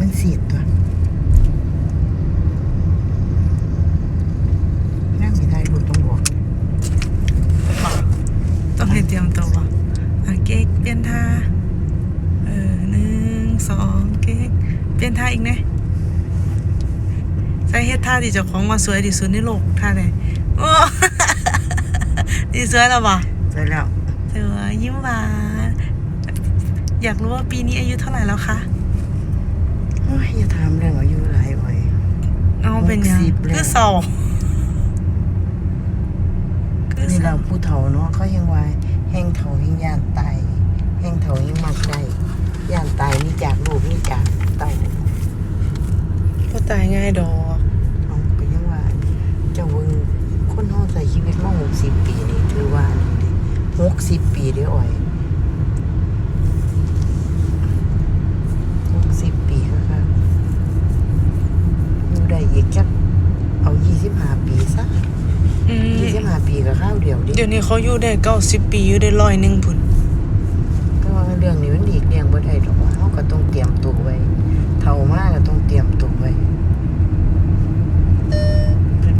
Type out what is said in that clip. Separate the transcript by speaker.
Speaker 1: มันสีดตัวนั่งมีได้รูปต้องบอก
Speaker 2: ต้องให้เตรียมตัวบ่อะเก๊กเปลี่ยนท่าเออหนึ่งสองเก๊กเปลี่ยนท่าอีกนะใส่เฮ็ดท่าที่เจ้าของมาสวยที่สุดในโลกท่าไหนโอ้ดีสวยแล้วบ่
Speaker 1: ใช่แล้ว
Speaker 2: สวยยิ้มหวานอยากรู้ว่าปีนี้อายุเท่าไหร่แล้วคะ
Speaker 1: เอา
Speaker 2: เป็นยัง
Speaker 1: หกสิบแล้ว
Speaker 2: คือเศร้าคือ
Speaker 1: นี่
Speaker 2: เศร้า
Speaker 1: เราผู้เฒ่าเนาะเขายังวายแห้งเฒ่าแห้งย่านตายแห้งเฒ่าแห้งมักได้ย่านตายนี่จากลูกนี่จากเต่า
Speaker 2: ก็ตายง่ายดอก
Speaker 1: เอาเป็นยังว่าเจ้าเบิ่งคนเฮาใส่ชีวิตมา60ปีนี่ถือว่านี่ดิ60ปีเด้ออ่อย 60 ปีแล้วครับ อยู่ได้อีกจักเอา25ปีซะ
Speaker 2: อืม
Speaker 1: 25ปีก็ข้าวเดียวดิ
Speaker 2: เดี๋ยวนี้เขาอยู่ได้เก้าสิบปีอยู่ได้ร้อยหนึ่งพุ่น
Speaker 1: ก็ว่าเรื่องนี้มัน